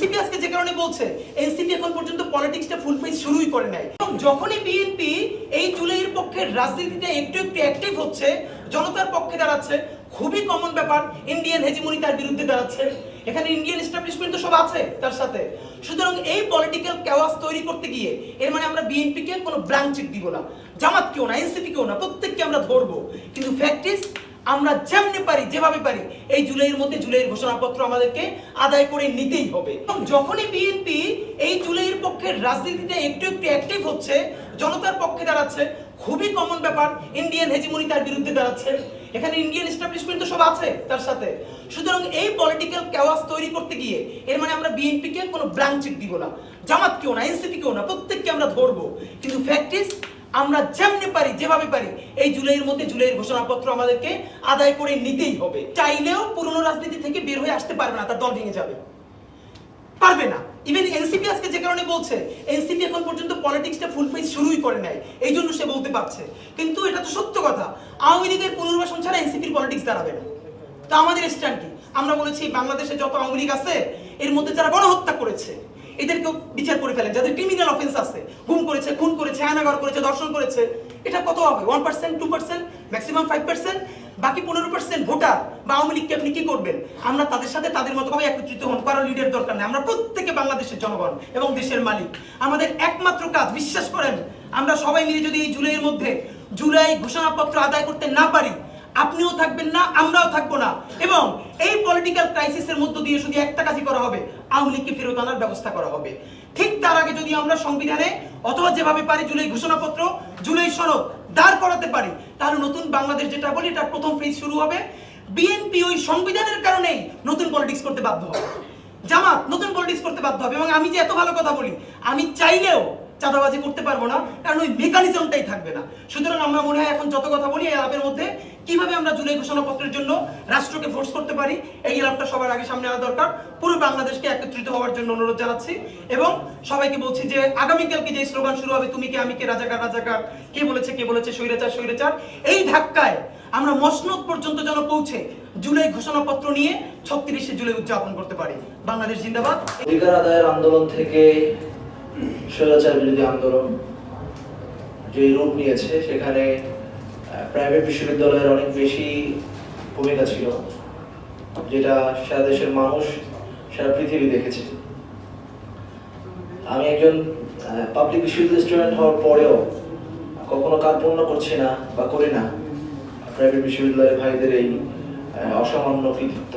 NCP আজকে যে কারণে বলছে, এনসিপি এখন পর্যন্ত পলিটিক্সটা ফুল ফেজ শুরুই করে নাই। এবং যখনই বিএনপি এই জুলাইয়ের পক্ষে রাজনীতিতে একটু একটু অ্যাক্টিভ হচ্ছে, জনতার পক্ষে দাঁড়াচ্ছে, খুবই কমন ব্যাপার ইন্ডিয়ান হেজিমনি তার বিরুদ্ধে দাঁড়াচ্ছে। এখানে ইন্ডিয়ান এস্টাবলিশমেন্ট তো সব আছে তার সাথে। সুতরাং এই পলিটিক্যাল ক্যাওয়াস তৈরি করতে গিয়ে, এর মানে আমরা বিএনপিকে কোনো ব্ল্যাঙ্ক দিব না। জামাত কেউ না এনসিপি কেউ না, প্রত্যেককে আমরা ধরবো। কিন্তু ফ্যাক্টিস আমরা যেমনি পারি, যেভাবে পারি, এই জুলাইয়ের মধ্যে জুলাইয়ের ঘোষণাপত্র আমাদেরকে আদায় করে নিতেই হবে। যখনই বিএনপি এই জুলাইয়ের পক্ষে রাজনীতিতে একটু একটু অ্যাক্টিভ হচ্ছে, জনতার পক্ষে দাঁড়াচ্ছে, খুবই কমন ব্যাপার ইন্ডিয়ান হেজিমনি তার বিরুদ্ধে দাঁড়াচ্ছে। এখানে ইন্ডিয়ান এস্টাবলিশমেন্ট তো সব আছে তার সাথে। সুতরাং এই পলিটিক্যাল ক্যাওয়াস তৈরি করতে গিয়ে, এর মানে আমরা বিএনপিকে কোনো ব্ল্যাঙ্ক চেক দিব না। জামাত কেউ না এনসিপি কেউ না, প্রত্যেককে আমরা ধরবো। কিন্তু ফ্যাক্ট ফ্যাক্টিস আমরা যেমনি পারি, যেভাবে পারি, এই জুলাইয়ের মধ্যে জুলাইয়ের ঘোষণাপত্র আমাদেরকে আদায় করে নিতেই হবে। চাইলেও পুরনো রাজনীতি থেকে বের হয়ে আসতে পারবে না, তার দল ভেঙে যাবে। পারবে না। ইভেন এনসিপি আজকে যে কারণে বলছে এনসিপি এখন পর্যন্ত পলিটিক্সটা ফুল ফেজ শুরুই করে নাই, এই জন্য সে বলতে পারছে। কিন্তু এটা তো সত্য কথা, আওয়ামী লীগের পুনর্বাসন ছাড়া এনসিপির পলিটিক্স দাঁড়াবে না। তা আমাদের স্ট্যান্ড কি? আমরা বলেছি, বাংলাদেশে যত আওয়ামী লীগ আছে, এর মধ্যে যারা গণহত্যা করেছে এদেরকেও বিচার করে ফেলেন। যাদের ক্রিমিনাল অফেন্স আছে, গুম করেছে, খুন করেছে আয়নাগর করেছে দর্শন করেছে, এটা কত হবে? One percent two percent maximum five percent বাকি পনেরো পার্সেন্ট ভোটার বা আওয়ামী লীগকে আপনি কি করবেন? আমরা তাদের সাথে তাদের মতো ভাবে একত্রিত হন কারও লিডার দরকার নেই। আমরা প্রত্যেকে বাংলাদেশের জনগণ এবং দেশের মালিক। আমাদের একমাত্র কাজ, বিশ্বাস করেন, আমরা সবাই মিলে যদি এই জুলাইয়ের মধ্যে জুলাই ঘোষণাপত্র আদায় করতে না পারি আপনিও থাকবেন না, আমরাও থাকব না। এবং এই পলিটিক্যাল ক্রাইসিসের মধ্য দিয়ে শুধু একটা কাজই করা হবে, আওয়ামী লীগকে ফেরত আনার ব্যবস্থা করা হবে। ঠিক তার আগে যদি আমরা সংবিধানে অথবা যেভাবে পারি জুলাই ঘোষণাপত্র, জুলাই সনদ দাঁড় করাতে পারি, তাহলে নতুন বাংলাদেশ যেটা বলি এটা প্রথম ফেজ শুরু হবে। বিএনপি ওই সংবিধানের কারণেই নতুন পলিটিক্স করতে বাধ্য হবে। জামাত, নতুন পলিটিক্স করতে বাধ্য হবে। এবং আমি যে এত ভালো কথা বলি, আমি চাইলেও চাঁদাবাজি করতে পারব না, কারণ ওই মেকানিজমটাই থাকবে না। সুতরাং আমরা মনে হয় এখন যত কথা বলি এই আলাপের মধ্যে, কীভাবে আমরা জুলাই ঘোষণাপত্রের জন্য রাষ্ট্রকে ফোর্স করতে পারি, এই আলাপটা সবার আগে সামনে আনা দরকার। পুরো বাংলাদেশকে একত্রিত হওয়ার জন্য অনুরোধ জানাচ্ছি এবং সবাইকে বলছি যে আগামীকালকে যে স্লোগান শুরু হবে, তুমি কে, আমি কে, রাজাকার রাজাকার, কে বলেছে কে বলেছে, স্বৈরাচার স্বৈরাচার, এই ধাক্কায় আমরা মসনদ পর্যন্ত যেন পৌঁছে জুলাই ঘোষণাপত্র নিয়ে ছত্রিশে জুলাই উদযাপন করতে পারি। বাংলাদেশ জিন্দাবাদ। অধিকার আদায়ের আন্দোলন থেকে স্বৈরাচার বিরোধী আন্দোলন যে রূপ নিয়েছে, সেখানে প্রাইভেট বিশ্ববিদ্যালয়ের অনেক বেশি ভূমিকা ছিল, যেটা সারা দেশের মানুষ, সারা পৃথিবী দেখেছে। আমি একজন পাবলিক বিশ্ববিদ্যালয় স্টুডেন্ট হওয়ার পরেও কখনো কার্পণ্য করছি না বা করি না। প্রাইভেট বিশ্ববিদ্যালয়ের ভাইদের এই অসামান্য কৃতিত্ব।